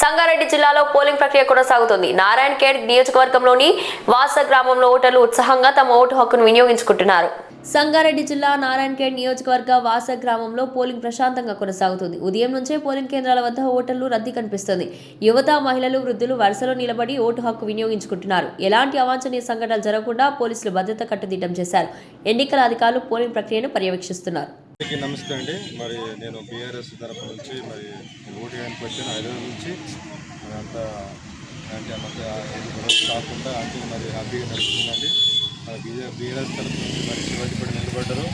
సంగారెడ్డి జిల్లాలో పోలింగ్ ప్రక్రియ కొనసాగుతుంది. నారాయణ ఖేడ్ నియోజకవర్గంలోని వాస గ్రామంలో ఓటర్లు ఉత్సాహంగా తమ ఓటు హక్కును వినియోగించుకుంటున్నారు. సంగారెడ్డి జిల్లా నారాయణఖేడ్ నియోజకవర్గ వాస గ్రామంలో పోలింగ్ ప్రశాంతంగా కొనసాగుతుంది. ఉదయం నుంచే పోలింగ్ కేంద్రాల వద్ద ఓటర్లు రద్దీ కనిపిస్తుంది. యువత మహిళలు వృద్ధులు వరుసలో నిలబడి ఓటు హక్కు వినియోగించుకుంటున్నారు. ఎలాంటి అవాంఛనీయ సంఘటనలు జరగకుండా పోలీసులు భద్రత కట్టుదిట్టం చేశారు. ఎన్నికల అధికారులు పోలింగ్ ప్రక్రియను పర్యవేక్షిస్తున్నారు. అందరికీ నమస్తే అండి. మరి నేను బీఆర్ఎస్ తరపు నుంచి మరి ఓటు వేయడానికి వచ్చాను హైదరాబాద్ నుంచి మరి అంత అంటే మాకు ఏది గొడవ కాకుండా అంటే మరి హ్యాపీగా నడుస్తుందండి. మరి బీజే బీఆర్ఎస్ తరపు నుంచి మరి శివాజీపేట నిలబడ్డారు.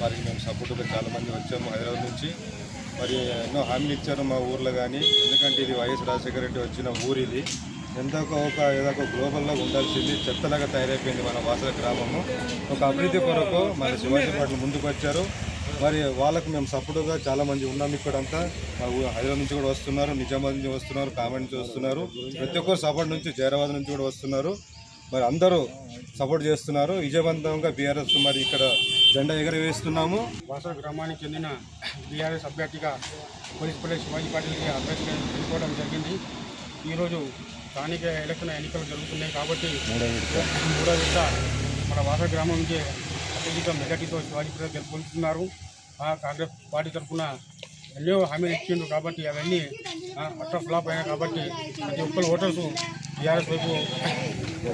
మరి మేము సపోర్ట్గా చాలామంది వచ్చాము హైదరాబాద్ నుంచి. మరి ఎన్నో హామీలు ఇచ్చారు మా ఊర్లో కానీ ఎందుకంటే ఇది వైఎస్ రాజశేఖర రెడ్డి వచ్చిన ఊరు ఇది. ఎంతో ఒక ఏదో ఒక గ్లోబల్లో ఉండాల్సింది చెత్తలాగా తయారైపోయింది మన వాసల గ్రామము. ఒక అభివృద్ధి కొరకు మన శివాజీ పట్ల ముందుకు వచ్చారు మరి వాళ్ళకు మేము సపోర్టుగా చాలామంది ఉన్నాం ఇక్కడంతా మా హైదరాబాద్ నుంచి కూడా వస్తున్నారు నిజామాబాద్ నుంచి వస్తున్నారు కామెంట్ నుంచి వస్తున్నారు. ప్రతి ఒక్కరు సపోర్ట్ నుంచి జైరాబాద్ నుంచి కూడా వస్తున్నారు. మరి అందరూ సపోర్ట్ చేస్తున్నారు. విజయవంతంగా బీఆర్ఎస్ మరి ఇక్కడ జెండా ఎగరవేస్తున్నాము. వాసర గ్రామానికి చెందిన బీఆర్ఎస్ అభ్యర్థిగా పోలీసుపల్లి శివాజీ పాటిల్కి అభ్యర్థిగా ఎన్నుకోవడం జరిగింది. ఈరోజు స్థానిక ఎలక్షన్ ఎన్నికలు జరుగుతున్నాయి కాబట్టి మూడో విడత మన వాసర గ్రామం నుంచి అత్యధిక మెజార్టీతో శివాజీ గెలుపొందుతున్నారు. కాంగ్రెస్ పార్టీ తరఫున ఎన్నో హామీలు ఇచ్చిండ్రు కాబట్టి అవన్నీ అట్ట ఫ్లాప్ అయినాయి కాబట్టి ప్రతి ఒక్కరు ఓటర్స్ టీఆర్ఎస్ వైపు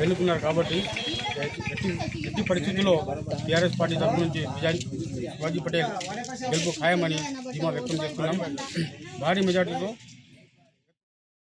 వెళ్తున్నారు కాబట్టి ఎట్టి ఎట్టి పరిస్థితుల్లో టీఆర్ఎస్ పార్టీ తరఫు నుంచి శివాజీ పటేల్ గెలుపు ఖాయమని ధీమా వ్యక్తం చేస్తున్నాం. భారీ మెజార్టీతో